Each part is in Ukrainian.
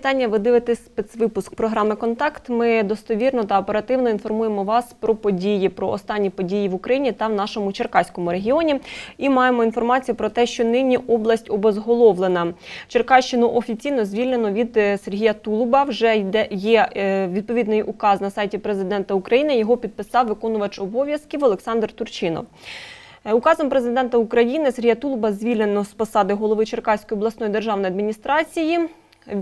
Вітання. Ви дивитесь спецвипуск програми Контакт. Ми достовірно та оперативно інформуємо вас про події, про останні події в Україні та в нашому Черкаському регіоні. І маємо інформацію про те, що нині область обезголовлена. Черкащину офіційно звільнено від е, Сергія Тулуба. Вже йде є е, відповідний указ на сайті президента України. Його підписав виконувач обов'язків Олександр Турчинов. Е, Указом президента України Сергія Тулуба звільнено з посади голови Черкаської обласної державної адміністрації.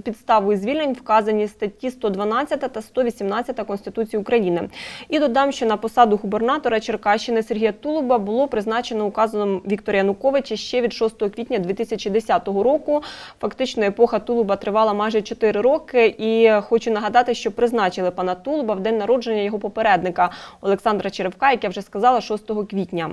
Підставою звільнень вказані статті 112 та 118 Конституції України. І додам, що на посаду губернатора Черкащини Сергія Тулуба було призначено указом Віктора Януковича ще від 6 квітня 2010 року. Фактично епоха Тулуба тривала майже 4 роки. І хочу нагадати, що призначили пана Тулуба в день народження його попередника Олександра Черевка, як я вже сказала, 6 квітня.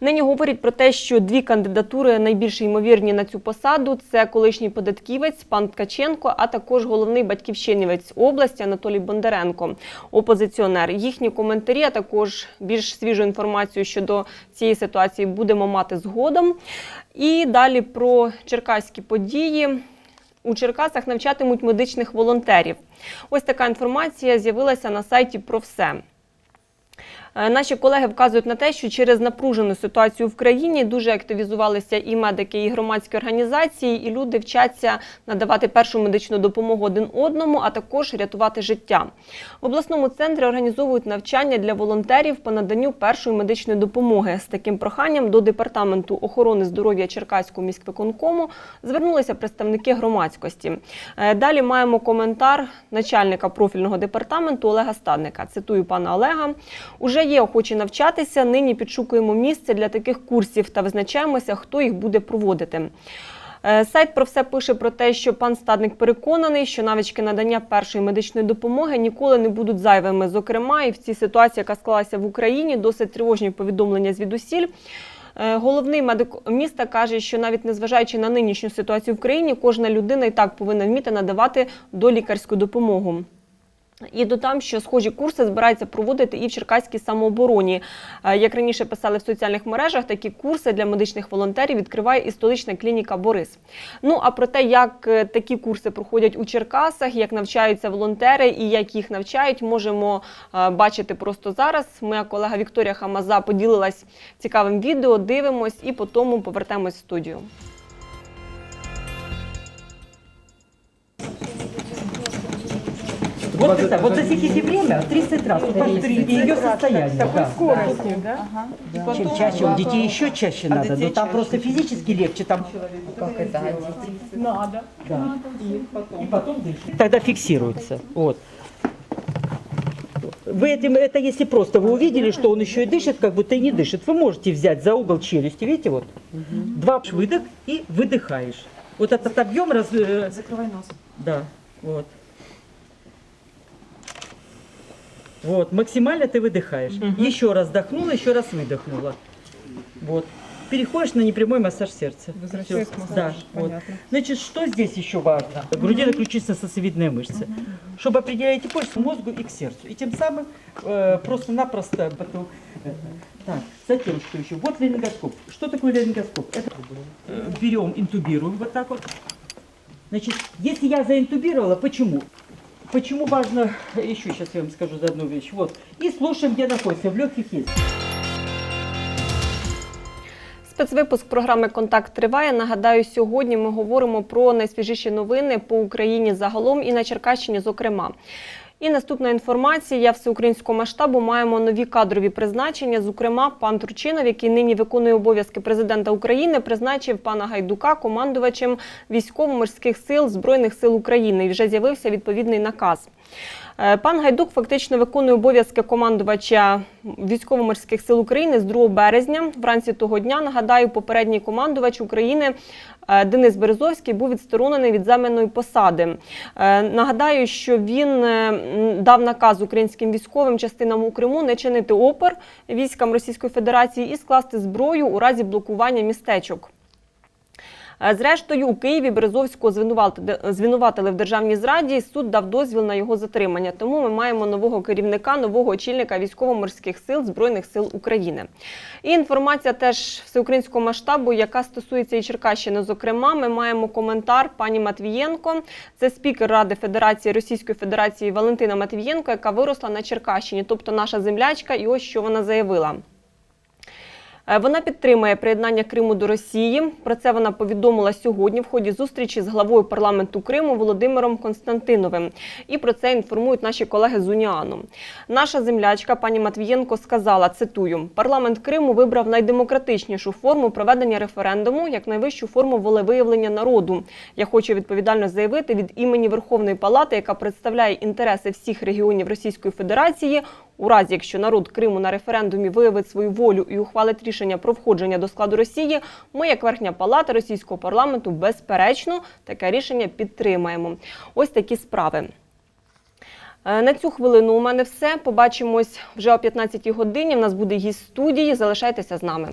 Нині говорять про те, що дві кандидатури найбільш ймовірні на цю посаду це колишній податківець пан Ткаченко, а також головний батьківщинівець області Анатолій Бондаренко, опозиціонер. Їхні коментарі, а також більш свіжу інформацію щодо цієї ситуації будемо мати згодом. І далі про черкаські події. У Черкасах навчатимуть медичних волонтерів. Ось така інформація з'явилася на сайті про все. Е, Наші колеги вказують на те, що через напружену ситуацію в країні дуже активізувалися і медики, і громадські організації, і люди вчаться надавати першу медичну допомогу один одному, а також рятувати життя. В обласному центрі організовують навчання для волонтерів по наданню першої медичної допомоги. З таким проханням до департаменту охорони здоров'я Черкаського міськвиконкому звернулися представники громадськості. Е, Далі маємо коментар начальника профільного департаменту Олега Стадника. Цитую пана Олега. Уже є охочі навчатися. Нині підшукуємо місце для таких курсів та визначаємося, хто їх буде проводити. Е, Сайт про все пише про те, що пан Стадник переконаний, що навички надання першої медичної допомоги ніколи не будуть зайвими. Зокрема, і в цій ситуації, яка склалася в Україні, досить тривожні повідомлення звідусіль. Е, Головний медик міста каже, що навіть незважаючи на нинішню ситуацію в країні, кожна людина і так повинна вміти надавати долікарську допомогу. І додам, що схожі курси збираються проводити і в Черкаській самообороні. Е, Як раніше писали в соціальних мережах, такі курси для медичних волонтерів відкриває і столична клініка Борис. Ну а про те, як е, такі курси проходять у Черкасах, як навчаються волонтери і як їх навчають, можемо е, бачити просто зараз. Моя колега Вікторія Хамаза поділилась цікавим відео. Дивимось і потім повертаємось в студію. Вот это, вот засеките время 30 раз, посмотрите ее состояние. да. скоростью, да? Чем чаще, у детей еще чаще надо, но там просто физически легче, там Как это, а дети? Надо. да. и потом дышит. Тогда фиксируется, вот. Вы этим, это если просто вы увидели, что он еще и дышит, как будто и не дышит, вы можете взять за угол челюсти, видите, вот, два выдох и выдыхаешь. Вот этот объем раз... э, Закрывай нос. Да, вот. Вот, максимально ты выдыхаешь. Еще раз вдохнула, еще раз выдохнула. Вот. Переходишь на непрямой массаж сердца. К массажу, Да, вот. Значит, что здесь еще важно? Грудино-ключично-сосцевидные мышцы. Чтобы определять к мозгу и к сердцу. И тем самым э, просто-напросто потом... э, Так, затем что еще? Вот ларингоскоп. Что такое ларингоскоп? Это э, берем, интубируем вот так вот. Значит, если я заинтубировала, почему? Почему важно, еще сейчас я вам скажу за одну вещь. Вот. И слушаем, где находится. В легких есть. Спецвипуск програми Контакт триває. Нагадаю, сьогодні ми говоримо про найсвіжіші новини по Україні загалом і на Черкащині, зокрема. І наступна інформація всеукраїнського масштабу маємо нові кадрові призначення. Зокрема, пан Турчинов, який нині виконує обов'язки президента України, призначив пана Гайдука командувачем військово-морських сил Збройних сил України. І вже з'явився відповідний наказ. Е, Пан Гайдук фактично виконує обов'язки командувача військово-морських сил України з 2 березня. Вранці того дня нагадаю, попередній командувач України е, Денис Березовський був відсторонений від займаної посади. Е, Нагадаю, що він дав наказ українським військовим частинам у Криму не чинити опор військам Російської Федерації і скласти зброю у разі блокування містечок. Е, Зрештою, у Києві Березовського звинуватили, в державній зраді. Суд дав дозвіл на його затримання. Тому ми маємо нового керівника, нового очільника військово-морських сил Збройних сил України. І інформація теж всеукраїнського масштабу, яка стосується і Черкащини. Зокрема, ми маємо коментар пані Матвієнко. Це спікер Ради Федерації Російської Федерації Валентина Матвієнко, яка виросла на Черкащині, тобто наша землячка. І ось що вона заявила. Е, Вона підтримує приєднання Криму до Росії. Про це вона повідомила сьогодні в ході зустрічі з главою парламенту Криму Володимиром Константиновим. І про це інформують наші колеги з Уніану. Наша землячка пані Матвієнко сказала: цитую: парламент Криму вибрав найдемократичнішу форму проведення референдуму як найвищу форму волевиявлення народу. Я хочу відповідально заявити від імені Верховної Палати, яка представляє інтереси всіх регіонів Російської Федерації. У разі, якщо народ Криму на референдумі виявить свою волю і ухвалить рішення про входження до складу Росії, ми, як верхня палата російського парламенту, безперечно таке рішення підтримаємо. Ось такі справи. Е, На цю хвилину у мене все. Побачимось вже о 15 годині. У нас буде гість студії. Залишайтеся з нами.